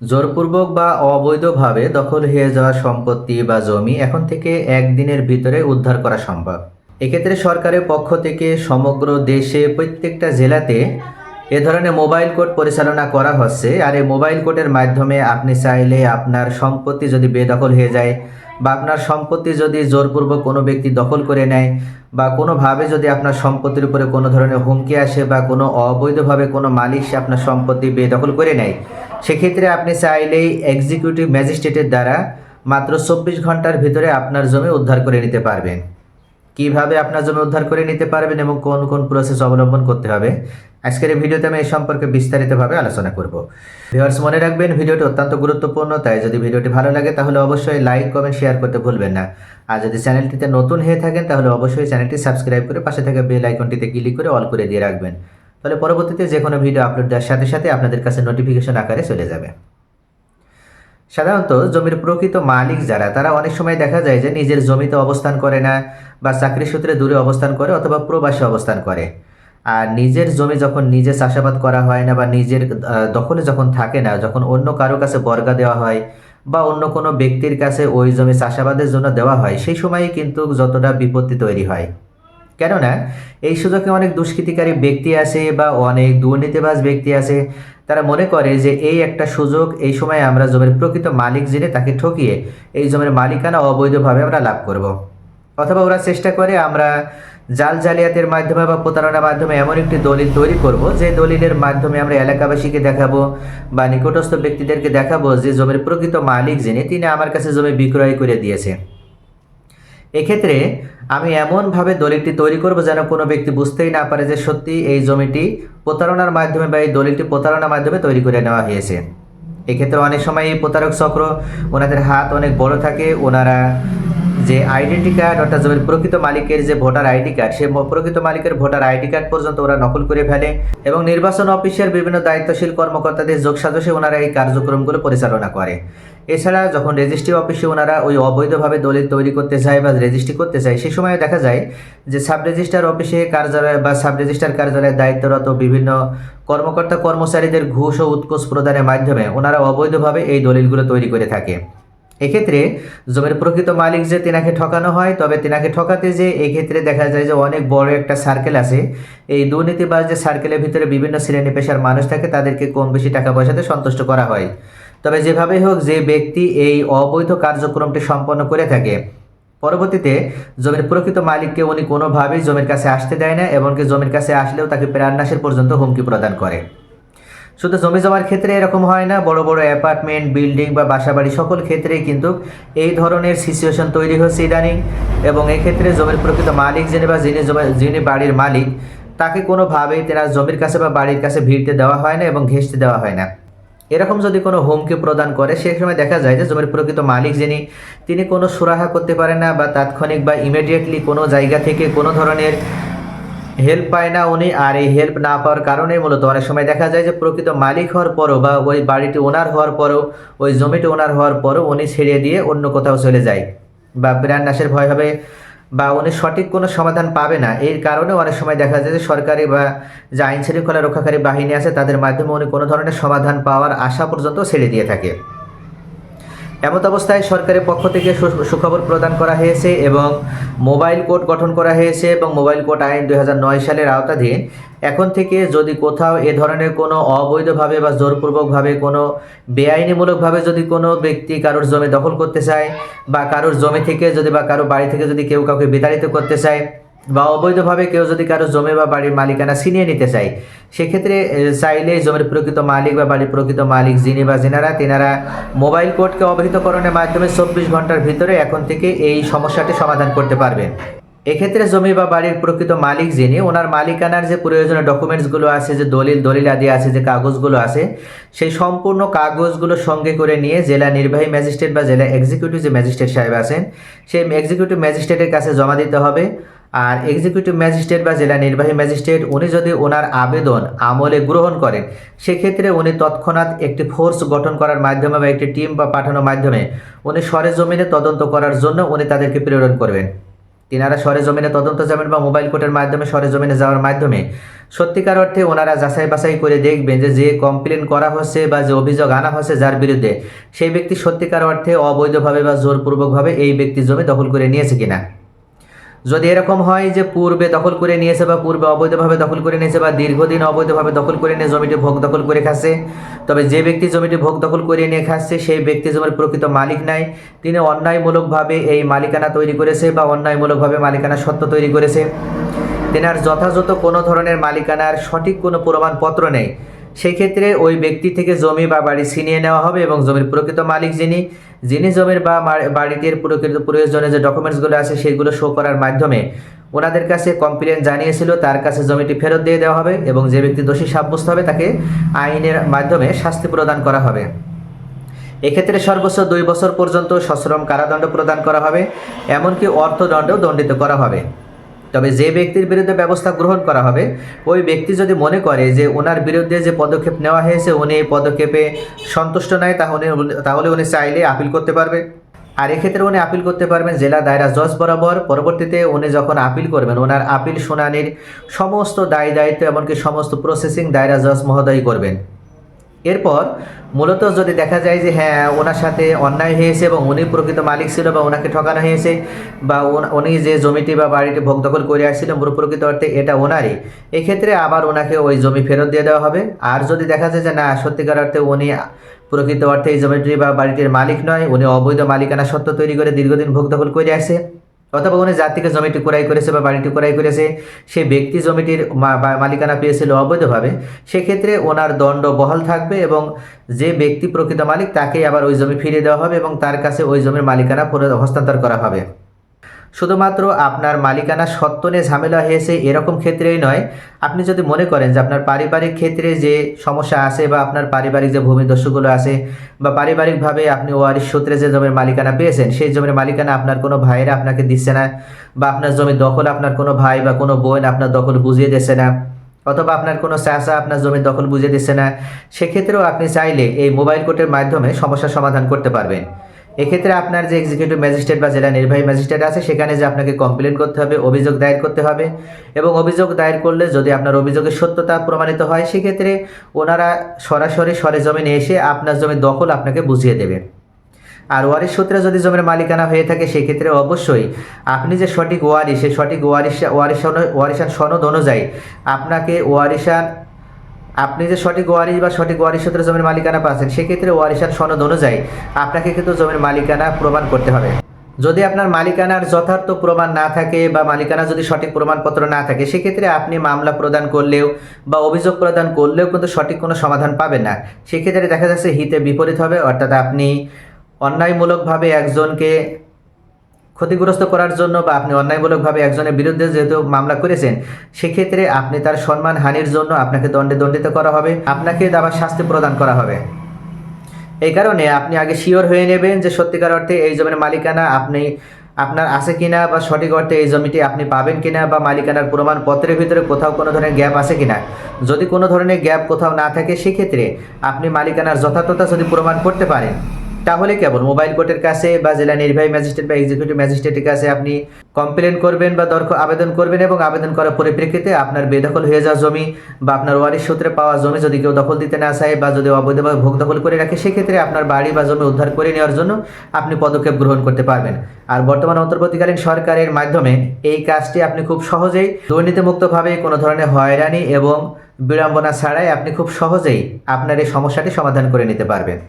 জোরপূর্বক বা অবৈধভাবে দখল হয়ে যাওয়া সম্পত্তি বা জমি এখন থেকে একদিনের ভিতরে উদ্ধার করা সম্ভব। এক্ষেত্রে সরকারের পক্ষ থেকে সমগ্র দেশে প্রত্যেকটা জেলাতে এ ধরনের মোবাইল কোর্ট পরিচালনা করা হচ্ছে। আর এই মোবাইল কোর্টের মাধ্যমে আপনি চাইলে আপনার সম্পত্তি যদি বেদখল হয়ে যায় বা আপনার সম্পত্তি যদি জোরপূর্বক কোনো ব্যক্তি দখল করে নেয় বা কোনোভাবে যদি আপনার সম্পত্তির উপরে কোনো ধরনের হুমকি আসে বা কোনো অবৈধভাবে কোনো মালিক সে আপনার সম্পত্তি বেদখল করে নেয় সেক্ষেত্রে আপনি চাইলেই এক্সিকিউটিভ ম্যাজিস্ট্রেটের দ্বারা মাত্র চব্বিশ ঘণ্টার ভিতরে আপনার জমি উদ্ধার করে নিতে পারবেন। কীভাবে আপনার জমি উদ্ধার করে নিতে পারবেন এবং কোন কোন প্রসেস অবলম্বন করতে হবে, আজকের এই ভিডিওতে আমি এই সম্পর্কে বিস্তারিতভাবে আলোচনা করব। ভিউয়ার্স মনে রাখবেন, ভিডিওটি অত্যন্ত গুরুত্বপূর্ণ, তাই যদি ভিডিওটি ভালো লাগে তাহলে অবশ্যই লাইক কমেন্ট শেয়ার করতে ভুলবেন না। আর যদি চ্যানেলটিতে নতুন হয়ে থাকেন তাহলে অবশ্যই চ্যানেলটি সাবস্ক্রাইব করে পাশে থাকা বেল আইকনটিতে ক্লিক করে অল করে দিয়ে রাখবেন। তাহলে পরবর্তীতে যে কোনো ভিডিও আপলোড দেওয়ার সাথে সাথে আপনাদের কাছে নোটিফিকেশন আকারে চলে যাবে। সাধারণত জমির প্রকৃত মালিক যারা, তারা অনেক সময় দেখা যায় যে নিজের জমিতে অবস্থান করে না বা চাকরি সূত্রে দূরে অবস্থান করে অথবা প্রবাসে অবস্থান করে। আর নিজের জমি যখন নিজে চাষাবাদ করা হয় না বা নিজের দখলে যখন থাকে না, যখন অন্য কারও কাছে বর্গা দেওয়া হয় বা অন্য কোনো ব্যক্তির কাছে ওই জমি চাষাবাদের জন্য দেওয়া হয়, সেই সময়ই কিন্তু যতটা বিপত্তি তৈরি হয়। কেননা এই সুযোগে অনেক দুষ্কৃতিকারী ব্যক্তি আছে বা অনেক দুর্নীতিবাজ ব্যক্তি আছে তারা মনে করে যে এই একটা সুযোগ এই সময় আমরা জমির প্রকৃত মালিক জেনে তাকে ঠকিয়ে এই জমির মালিকানা অবৈধভাবে আমরা লাভ করব। অথবা ওরা চেষ্টা করে আমরা জাল জালিয়াতের মাধ্যমে বা প্রতারণার মাধ্যমে এমন একটি দলিল তৈরি করব যে দলিলের মাধ্যমে আমরা এলাকাবাসীকে দেখাবো বা নিকটস্থ ব্যক্তিদেরকে দেখাবো যে জমির প্রকৃত মালিক যিনি, তিনি আমার কাছে জমি বিক্রয় করে দিয়েছে এক্ষেত্রে আমি এমনভাবে দলিলটি তৈরি করব যেন কোনো ব্যক্তি বুঝতেই না পারে যে সত্যি এই জমিটি প্রতারণার মাধ্যমে বা এই দলিলটি প্রতারণার মাধ্যমে তৈরি করে নেওয়া হয়েছে। এক্ষেত্রে অনেক সময় এই প্রতারক চক্র, ওনাদের হাত অনেক বড় থাকে, ওনারা যে আইডেন্টি কার্ড অর্থাৎ জমির প্রকৃত মালিকের যে ভোটার আইডি কার্ড সে প্রকৃত মালিকের ভোটার আইডি কার্ড পর্যন্ত ওরা নকল করে ফেলে এবং নির্বাচন অফিসের বিভিন্ন দায়িত্বশীল কর্মকর্তাদের যোগসাজশে ওনারা এই কার্যক্রমগুলো পরিচালনা করে। এছাড়া যখন রেজিস্ট্রি অফিসে ওনারা ওই অবৈধভাবে দলিল তৈরি করতে চায় বা রেজিস্ট্রি করতে চায় সেই সময় দেখা যায় যে সাব রেজিস্ট্রার অফিসে কার্যালয় বা সাব রেজিস্ট্রার কার্যালয়ে দায়িত্বরত বিভিন্ন কর্মকর্তা কর্মচারীদের ঘুষ ও উৎকোষ প্রদানের মাধ্যমে ওনারা অবৈধভাবে এই দলিলগুলো তৈরি করে থাকে। এক্ষেত্রে জমির প্রকৃত মালিক যে তেনাকে ঠকানো হয়, তবে তেনাকে ঠকাতে যে এক্ষেত্রে দেখা যায় যে অনেক বড় একটা সার্কেল আছে। এই দুর্নীতিবাজ যে সার্কেলের ভিতরে বিভিন্ন শ্রেণি পেশার মানুষ থাকে, তাদেরকে কম বেশি টাকা পয়সাতে সন্তুষ্ট করা হয়। তবে যেভাবেই হোক, যে ব্যক্তি এই অবৈধ কার্যক্রমটি সম্পন্ন করে থাকে, পরবর্তীতে জমির প্রকৃত মালিককে উনি কোনোভাবেই জমির কাছে আসতে দেয় না, এমনকি জমির কাছে আসলেও তাকে প্রাণনাশের পর্যন্ত হুমকি প্রদান করে। শুধু জমি জমার ক্ষেত্রে এরকম হয় না, বড় বড় অ্যাপার্টমেন্ট বিল্ডিং বা বাসাবাড়ি সকল ক্ষেত্রেই কিন্তু এই ধরনের সিচুয়েশন তৈরি হচ্ছে ইদানিং। এবং এক্ষেত্রে জমির প্রকৃত মালিক যিনি বা যিনি যিনি বাড়ির মালিক, তাকে কোনোভাবেই তারা জমির কাছে বা বাড়ির কাছে ভিড়তে দেওয়া হয় না এবং ঘেঁষতে দেওয়া হয় না। এরকম যদি কোনো হুমকি প্রদান করে সেই সময় দেখা যায় যে জমির প্রকৃত মালিক যিনি, তিনি কোনো সুরাহা করতে পারেন না বা তাৎক্ষণিক বা ইমিডিয়েটলি কোনো জায়গা থেকে কোনো ধরনের হেল্প পায় না উনি আর এই হেল্প না পাওয়ার কারণে মূলত অনেক সময় দেখা যায় যে প্রকৃত মালিক হওয়ার পরও বা ওই বাড়িটি ওনার হওয়ার পরও, ওই জমিটি ওনার হওয়ার পরও উনি ছেড়ে দিয়ে অন্য কোথাও চলে যায় বা প্রাণ নাশের ভয় হবে বা উনি সঠিক কোনো সমাধান পাবে না। এর কারণে অনেক সময় দেখা যায় যে সরকারি বা যে আইন শৃঙ্খলা রক্ষাকারী বাহিনী আছে, তাদের মাধ্যমে উনি কোনো ধরনের সমাধান পাওয়ার আশা পর্যন্ত ছেড়ে দিয়ে থাকে। এমত অবস্থায় সরকারের পক্ষ থেকে সুখবর প্রদান করা হয়েছে এবং মোবাইল কোর্ট গঠন করা হয়েছে এবং মোবাইল কোর্ট আইন দুই হাজার নয় সালের আওতাধীন। এখন থেকে যদি কোথাও এ ধরনের কোনো অবৈধভাবে বা জোরপূর্বকভাবে কোনো বেআইনিমূলকভাবে যদি কোনো ব্যক্তি কারোর জমি দখল করতে চায় বা কারোর জমি থেকে যদি বা কারও বাড়ি থেকে যদি কেউ কাউকে বিতাড়িত করতে চায় বা অবৈধভাবে কেউ যদি কারও জমি বা বাড়ির মালিকানা ছিনিয়ে নিতে চায়, সেক্ষেত্রে চাইলে জমির প্রকৃত মালিক বা বাড়ির প্রকৃত মালিক যিনি বা যিনারা, তেনারা মোবাইল কোর্টকে অবহিতকরণের মাধ্যমে চব্বিশ ঘণ্টার ভিতরে এখন থেকে এই সমস্যাটি সমাধান করতে পারবেন। এক্ষেত্রে জমি বা বাড়ির প্রকৃত মালিক যিনি, ওনার মালিকানার যে প্রয়োজনীয় ডকুমেন্টসগুলো আছে, যে দলিল দলিল আদি আছে, যে কাগজগুলো আছে, সেই সম্পূর্ণ কাগজগুলো সঙ্গে করে নিয়ে জেলা নির্বাহী ম্যাজিস্ট্রেট বা জেলা এক্সিকিউটিভ যে ম্যাজিস্ট্রেট সাহেব আছেন, সেই এক্সিকিউটিভ ম্যাজিস্ট্রেটের কাছে জমা দিতে হবে। আর এক্সিকিউটিভ ম্যাজিস্ট্রেট বা জেলা নির্বাহী ম্যাজিস্ট্রেট উনি যদি ওনার আবেদন আমলে গ্রহণ করেন, সেক্ষেত্রে উনি তৎক্ষণাৎ একটি ফোর্স গঠন করার মাধ্যমে বা একটি টিম বা পাঠানোর মাধ্যমে উনি সরেজমিনে তদন্ত করার জন্য উনি তাদেরকে প্রেরণ করবেন। তিনারা সরেজমিনে তদন্ত যাবেন বা মোবাইল কোর্টের মাধ্যমে সরেজমিনে যাওয়ার মাধ্যমে। সত্যিকার অর্থে ওনারা যাচাই বাছাই করে দেখবেন যে যে কমপ্লেন করা হচ্ছে বা যে অভিযোগ আনা হচ্ছে যার বিরুদ্ধে, সেই ব্যক্তি সত্যিকার অর্থে অবৈধভাবে বা জোরপূর্বকভাবে এই ব্যক্তি জমি দখল করে নিয়েছে কিনা। যদি এরকম হয় যে পূর্বে দখল করে নিয়েছে বা পূর্বে অবৈধভাবে দখল করে নিয়েছে বা দীর্ঘদিন অবৈধভাবে দখল করে নিয়ে জমিটি ভোগ দখল করে খাচ্ছে, তবে যে ব্যক্তি জমিটি ভোগ দখল করে নিয়ে খাচ্ছে, সেই ব্যক্তি জমির প্রকৃত মালিক নাই। তিনি অন্যায়মূলকভাবে এই মালিকানা তৈরি করেছে বা অন্যায়মূলকভাবে মালিকানা সত্ত্ব তৈরি করেছে। তেনার যথাযথ কোনো ধরনের মালিকানার সঠিক কোনো প্রমাণপত্র নেই। সেই ক্ষেত্রে ওই ব্যক্তি থেকে জমি বা বাড়ি ছিনিয়ে নেওয়া হবে এবং জমির প্রকৃত মালিক যিনি যিনি জমির বা বাড়িটির প্রকৃত প্রয়োজনে যে ডকুমেন্টসগুলো আছে সেগুলো শো করার মাধ্যমে ওনাদের কাছে কমপ্লেন জানিয়েছিল, তার কাছে জমিটি ফেরত দিয়ে দেওয়া হবে এবং যে ব্যক্তি দোষী সাব্যস্ত হবে তাকে আইনের মাধ্যমে শাস্তি প্রদান করা হবে। এক্ষেত্রে সর্বোচ্চ দুই বছর পর্যন্ত সশ্রম কারাদণ্ড প্রদান করা হবে, এমনকি অর্থদণ্ডও দণ্ডিত করা হবে। তবে যে ব্যক্তির বিরুদ্ধে ব্যবস্থা গ্রহণ করা হবে, ওই ব্যক্তি যদি মনে করে যে ওনার বিরুদ্ধে যে পদক্ষেপ নেওয়া হয়েছে, উনি এই পদক্ষেপে সন্তুষ্ট নয় তাহলে তাহলে উনি চাইলে আপিল করতে পারবে। আর এক্ষেত্রে উনি আপিল করতে পারবেন জেলা দায়রা জজ বরাবর। পরবর্তীতে উনি যখন আপিল করবেন, ওনার আপিল শুনানির সমস্ত দায় দায়িত্ব, এমনকি সমস্ত প্রসেসিং দায়রা জজ মহোদয় করবেন। এরপর মূলত যদি দেখা যায় যে হ্যাঁ ওনার সাথে অন্যায় হয়েছে এবং উনি প্রকৃত মালিক ছিল বা ওনাকে ঠকানো হয়েছে বা উনি যে জমিটি বা বাড়িটি ভোগ দখল করে আসছিলেন পুরো প্রকৃত অর্থে এটা ওনারই, এক্ষেত্রে আবার ওনাকে ওই জমি ফেরত দিয়ে দেওয়া হবে। আর যদি দেখা যায় যে, না, সত্যিকার অর্থে উনি প্রকৃত অর্থে এই জমিটি বা বাড়িটির মালিক নয়, উনি অবৈধ মালিকানা সত্ত্ব তৈরি করে দীর্ঘদিন ভোগ দখল করে আসে। অথবা উনি যার থেকে জমিটি ক্রয় করেছে বা বাড়িটি ক্রয় করেছে, সেই ব্যক্তি জমিটির মালিকানা পেয়েছিল অবৈধভাবে, সেক্ষেত্রে ওনার দণ্ড বহাল থাকবে এবং যে ব্যক্তি প্রকৃত মালিক তাকেই আবার ওই জমি ফিরিয়ে দেওয়া হবে এবং তার কাছে ওই জমির মালিকানা হস্তান্তর করা হবে। শুধুমাত্র আপনার মালিকানা সত্ত্ব নিয়ে ঝামেলা হয়েছে এরকম ক্ষেত্রেই নয়। আপনি যদি মনে করেন যে আপনার পারিবারিক ক্ষেত্রে যে সমস্যা আছে বা আপনার পারিবারিক যে ভূমিদস্যুগুলো আছে বা পারিবারিকভাবে আপনি ওয়ারিশ সূত্রে যে জমির মালিকানা পেয়েছেন, সেই জমির মালিকানা আপনার কোনো ভাইয়েরা আপনাকে দিচ্ছে না বা আপনার জমির দখল আপনার কোনো ভাই বা কোনো বোন আপনার দখল বুঝিয়ে দিচ্ছে না অথবা আপনার কোনো চাষা আপনার জমির দখল বুঝিয়ে দিচ্ছে না, সেক্ষেত্রেও আপনি চাইলে এই মোবাইল কোর্টের মাধ্যমে সমস্যার সমাধান করতে পারবেন। এক্ষেত্রে আপনার যে এক্সিকিউটিভ ম্যাজিস্ট্রেট বা জেলা নির্বাহী ম্যাজিস্ট্রেট আছে, সেখানে যে আপনাকে কমপ্লেন করতে হবে, অভিযোগ দায়ের করতে হবে এবং অভিযোগ দায়ের করলে যদি আপনার অভিযোগের সত্যতা প্রমাণিত হয়, সেক্ষেত্রে ওনারা সরাসরি সরেজমিনে এসে আপনার জমির দখল আপনাকে বুঝিয়ে দেবে। আর ওয়ারিশ সূত্রে যদি জমির মালিকানা হয়ে থাকে, সেক্ষেত্রে অবশ্যই আপনি যে সঠিক ওয়ারিশ, সেই সঠিক ওয়ারিশ ওয়ারিশান ওয়ারিশান সনদ অনুযায়ী আপনাকে ওয়ারিশান আপনি যে সঠিক ওয়ারিশ বা সঠিক ওয়ারিশ সূত্রে জমির মালিকানা পাচ্ছেন, সেক্ষেত্রে ওয়ারিশান সনদ অনুযায়ী আপনাকে কিন্তু জমির মালিকানা প্রমাণ করতে হবে। যদি আপনার মালিকানার যথার্থ প্রমাণ না থাকে বা মালিকানা যদি সঠিক প্রমাণপত্র না থাকে, সেক্ষেত্রে আপনি মামলা প্রদান করলেও বা অভিযোগ প্রদান করলেও কিন্তু সঠিক কোনো সমাধান পাবেন না। সেক্ষেত্রে দেখা যাচ্ছে হিতে বিপরীত হবে, অর্থাৎ আপনি অন্যায়মূলকভাবে একজনকে ক্ষতিগ্রস্ত করার জন্য বা আপনি অন্যায়মূলকভাবে একজনের বিরুদ্ধে যেহেতু মামলা করেছেন, সেক্ষেত্রে আপনি তার সম্মান হানির জন্য আপনাকে দণ্ডে দণ্ডিত করা হবে, আপনাকে আবার শাস্তি প্রদান করা হবে। এই কারণে আপনি আগে শিওর হয়ে নেবেন যে সত্যিকার অর্থে এই জমির মালিকানা আপনি, আপনার আছে কিনা বা সঠিক অর্থে এই জমিটি আপনি পাবেন কিনা বা মালিকানার প্রমাণপত্রের ভিতরে কোথাও কোনো ধরনের গ্যাপ আছে কিনা। যদি কোনো ধরনের গ্যাপ কোথাও না থাকে, সেক্ষেত্রে আপনি মালিকানার যথার্থতা যদি প্রমাণ করতে পারেন তাহলে কেবল মোবাইল কোর্টের কাছে বা জেলা নির্বাহী ম্যাজিস্ট্রেট বা এক্সিকিউটিভ ম্যাজিস্ট্রেটের কাছে আপনি কমপ্লেন করবেন বা দরখ আবেদন করবেন এবং আবেদন করার পরিপ্রেক্ষিতে আপনার বেদখল হয়ে যাওয়া জমি বা আপনার ওয়ারিশ সূত্রে পাওয়া জমি যদি কেউ দখল দিতে না চায় বা যদি অবৈধভাবে ভোগ দখল করে রাখে, সেক্ষেত্রে আপনার বাড়ি বা জমি উদ্ধার করে নেওয়ার জন্য আপনি পদক্ষেপ গ্রহণ করতে পারবেন। আর বর্তমান অন্তর্বর্তীকালীন সরকারের মাধ্যমে এই কাজটি আপনি খুব সহজেই দুর্নীতিমুক্তভাবে কোনো ধরনের হয়রানি এবং বিড়ম্বনা ছাড়াই আপনি খুব সহজেই আপনার এই সমস্যাটি সমাধান করে নিতে পারবেন।